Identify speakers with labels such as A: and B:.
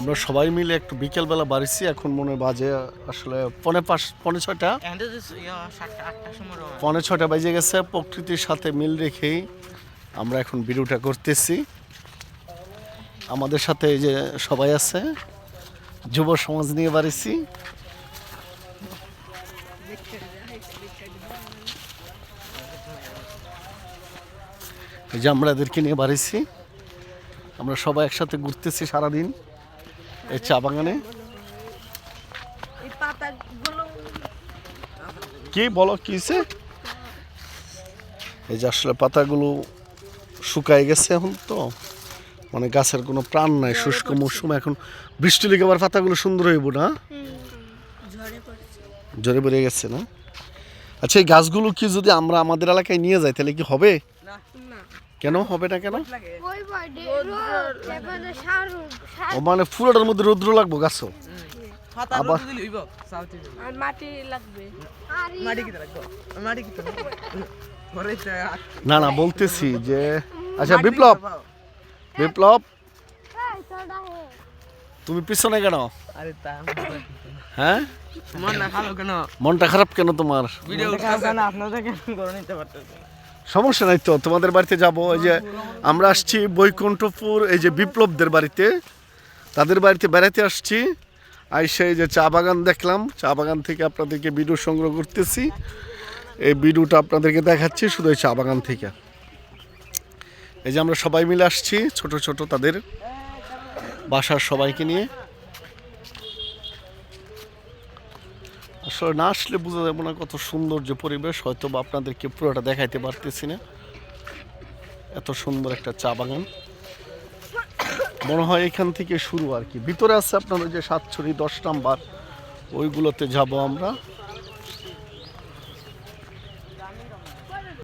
A: আমরা সবাই মিলে একটু বিকেলবেলা বাড়িছি এখন মনে বাজে আসলে পনে পাঁচ পনে ছয়টা। পনে ছয়টা বেজে গেছে প্রকৃতির সাথে মিল রেখেই আমরা এখন ভিডিওটা করতেছি। আমাদের সাথে এই যে সবাই আছে যুব সমাজ নিয়ে বাড়িছি। এই যে আমরা এদেরকে নিয়ে বাড়িছি আমরা সবাই একসাথে ঘুরতেছি সারাদিন। এই চা বাগানে? কি বলো কিসে এই যে আসলে পাতাগুলো শুকায় গেছে এখন তো। মানে গাছের কোনো প্রাণ নাই শুষ্ক মৌসুম এখন বৃষ্টি লেগে আবার পাতাগুলো সুন্দর হইব না?
B: ঝরে
A: বেড়ে গেছে না? আচ্ছা এই গাছগুলো কি যদি আমরা আমাদের এলাকায় নিয়ে যাই তাহলে কি হবে? কেন? হবে না কেন? ও মানে ফুলটার মধ্যে রৌদ্র লাগবো গাছও আবার-।
B: আর মাটি লাগবে।
C: মাটি লাগবো? মাটি
A: না না বলতেছি যে আচ্ছা বিপ্লব। বিপ্লব তুমি পিছনে কেন? হ্যাঁ?
C: মন না ভালো কেন?
A: মনটা খারাপ কেন তোমার?
C: ভিডিও না আপনাদের কেন? করে। নিতে পারতেছে
A: সমস্যা নাই তো, তোমাদের বাড়িতে যাব, এই যে আমরা আসছি বৈকুণ্ঠপুর, এই যে বিপ্লবদের বাড়িতে। তাদের বাড়িতে বেড়াতে আসছি। আইসা এই যে চা বাগান দেখলাম। চা বাগান থেকে আপনাদেরকে ভিডিও সংগ্রহ করতেছি। এই ভিডিওটা আপনাদেরকে দেখাচ্ছি শুধু এই চা বাগান থেকে। এই যে আমরা সবাই মিলে আসছি, ছোট ছোট তাদের বাসার সবাইকে নিয়ে। আসলে না আসলে বোঝা যাবে না কত সুন্দর যে পরিবেশ হয়তো বা আপনাদেরকে পুরোটা দেখাইতে পারতেছি না। এত সুন্দর একটা চা বাগান। মনে হয় এখান থেকে শুরু আর কি। ভিতরে আছে আপনার ওই যে সাতছড়ি দশ নাম্বার, ওইগুলোতে যাব আমরা।